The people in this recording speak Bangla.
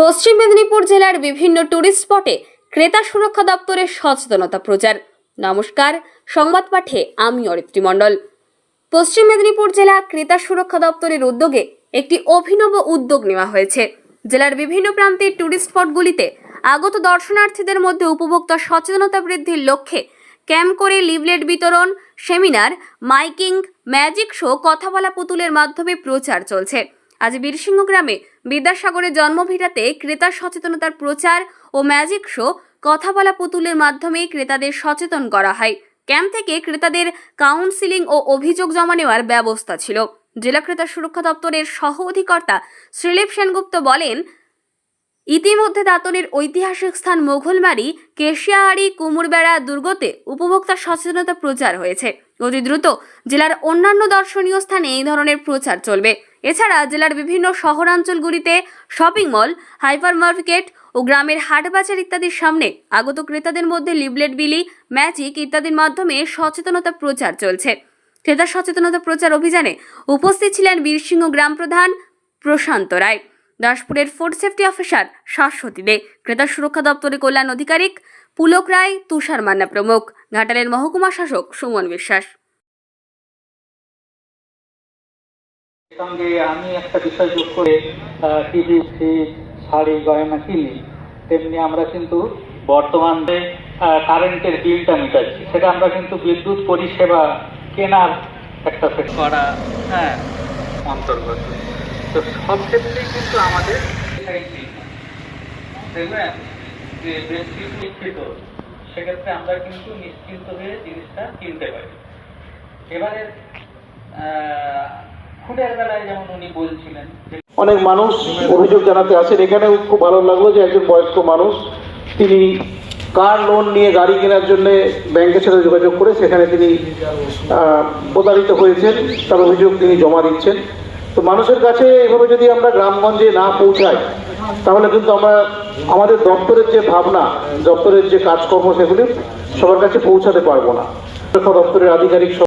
পশ্চিম মেদিনীপুর জেলার বিভিন্ন টুরিস্ট স্পটে ক্রেতা সুরক্ষা দপ্তরের সচেতনতা প্রচার। নমস্কার, সংবাদ পাঠে আমি অরিত্রী মণ্ডল। পশ্চিম মেদিনীপুর জেলা ক্রেতা সুরক্ষা দপ্তরের উদ্যোগে একটি অভিনব উদ্যোগ নেওয়া হয়েছে। জেলার বিভিন্ন প্রান্তের টুরিস্ট স্পটগুলিতে আগত দর্শনার্থীদের মধ্যে উপভোক্তা সচেতনতা বৃদ্ধির লক্ষ্যে ক্যাম্প করে লিভলেট বিতরণ, সেমিনার, মাইকিং, ম্যাজিক শো, কথা বলা পুতুলের মাধ্যমে প্রচার চলছে। আজ বীরসিংহ গ্রামে বিদ্যাসাগরের জন্মভিটাতে ক্রেতা সচেতনতার প্রচার ও ম্যাজিক শো কথা বলা পুতুলের মাধ্যমে ক্রেতাদের সচেতন করা হয়। ক্যাম্প থেকে ক্রেতাদের কাউন্সিলিং ও অভিযোগ জমা নেওয়ার ব্যবস্থা ছিল। জেলা ক্রেতা সুরক্ষা দপ্তরের সহ অধিকর্তা শ্রীলেপ সেনগুপ্ত বলেন, ইতিমধ্যে দাঁতনের ঐতিহাসিক স্থান মোঘলমারি কেশিয়াহারি, কুমুরবেড়া দুর্গতে উপভোক্তা সচেতনতা প্রচার হয়েছে। অতি দ্রুত জেলার অন্যান্য দর্শনীয় স্থানে এই ধরনের প্রচার চলবে। এছাড়া জেলার বিভিন্ন শহরাঞ্চলগুলিতে শপিং মল হাইপার মার্কেট ও গ্রামের হাট বাজার ইত্যাদির সামনে আগত ক্রেতাদের মধ্যে লিবলেট বিলি ম্যাজিক ইত্যাদির মাধ্যমে সচেতনতা প্রচার চলছে। ক্রেতা সচেতনতা প্রচার অভিযানে উপস্থিত ছিলেন বীরসিংহ গ্রাম প্রধান প্রশান্ত Roy. দাসপুরের food safety officer Shashwati De. ক্রেতা সুরক্ষা দপ্তরের কল্যাণ আধিকারিক পুলক রায়, তুষার মান্না প্রমুখ। ঘাটালের মহকুমা শাসক সুমন বিশ্বাস। সঙ্গে আমি একটা বিষয় যোগ করে টিভি ফ্রিজ শাড়ি গয়না কিনি, তেমনি আমরা কিন্তু বর্তমানে কারেন্টের বিলটা মেটাচ্ছি। সেটা আমরা কিন্তু বিদ্যুৎ পরিষেবা কেনার একটা করা হ্যাঁ অন্তর্গত। তো সব ক্ষেত্রেই কিন্তু আমাদের দেখবেন যে বেশি শিক্ষিত, সেক্ষেত্রে আমরা কিন্তু নিশ্চিন্ত হয়ে জিনিসটা কিনতে পারি। এবারে অনেক মানুষ অভিযোগ জানাতে আসেন। এখানেও খুব ভালো লাগল যে একজন বয়স্ক মানুষ, তিনি কার লোন নিয়ে গাড়ি কেনার জন্য ব্যাংকের সাথে যোগাযোগ করে সেখানে তিনি প্রতারিত হয়েছেন। তার অভিযোগ তিনি জমা দিচ্ছেন। তো মানুষের কাছে এভাবে যদি আমরা গ্রামগঞ্জে না পৌঁছাই, তাহলে কিন্তু আমরা আমাদের দপ্তরের যে ভাবনা, দপ্তরের যে কাজকর্ম সেগুলি সবার কাছে পৌঁছাতে পারব না। দপ্তরের আধিকারিক